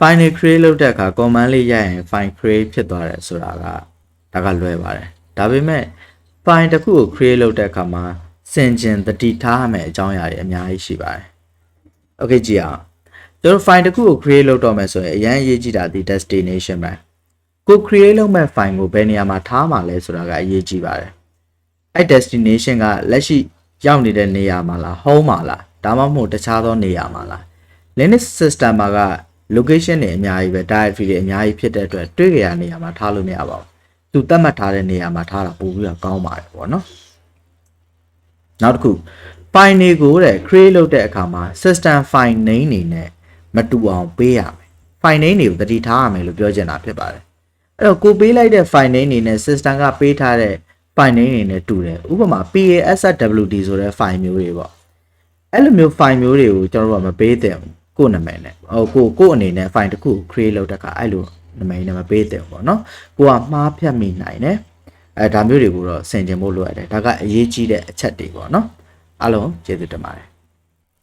file တွေ create လုပ်တဲ့အခါ command လေးရိုက်ရင် file create ဖြစ်သွားတယ်ဆိုတာကဒါကလွယ်ပါတယ်ဒါပေမဲ့ file တစ်ခုကို create လုပ်တဲ့အခါမှာစင်ကျင်တတိထားရမယ့်အကြောင်းအရာတွေအများကြီးရှိပါတယ် okay ကြည့်အောင်ကျွန်တော် file တစ်ခုကို create လုပ်တော့မယ်ဆိုရင်အရင်အရေးကြီးတာဒီ destination ပဲကို create လုပ်မဲ့ file ကိုဘယ်နေရာမှာထားမှာလဲဆိုတာကအရေးကြီးပါတယ်အဲ့ destination ကလက်ရှိရောက်နေတဲ့နေရာမှာလား home မှာလားဒါမှမဟုတ်တခြားသောနေရာမှာလား Linux system မှာက location တွေအများကြီးပဲ directory တွေအများကြီးဖြစ်တဲ့အတွက်တွေ့ကြရနေရာမှာထားလို့မရပါဘူးသူသတ်မှတ်ထားတဲ့နေရာမှာထားတာပိုပြီးတော့ကောင်းပါတယ်ပေါ့နော်နောက်တစ်ခု file တွေကိုတဲ့ create လုပ်တဲ့အခါမှာ system file name နေနဲ့မတူအောင်ပေးရမယ် file name တွေကိုတတိထားရမယ်လို့ပြောချင်တာဖြစ်ပါတယ်အဲ့တော့ကိုပေးလိုက်တဲ့ file name နေနဲ့ system ကပေးထားတဲ့ file name နေနဲ့တူတယ်ဥပမာ paswd ဆိုတဲ့ file မျိုးတွေပေါ့အဲ့လိုမျိုး file မျိုးတွေကိုကျွန်တော်တို့ကမပေးသင့်ဘူး ကိုယ့်နာမည်နဲ့ဟိုကိုကိုယ့်အနေနဲ့ file တစ်ခုကို create လုပ်တဲ့အခါအဲ့လိုနာမည်နဲ့မပေးသင့်ဘူးပေါ့နော်ကိုကမှားဖြတ်မိနိုင်တယ်အဲဒါမျိုးတွေကိုတော့ဆင်ခြင်ဖို့လိုရတယ်ဒါကအရေးကြီးတဲ့အချက်တွေပေါ့နော်အားလုံးကျေးဇူးတင်ပါတယ်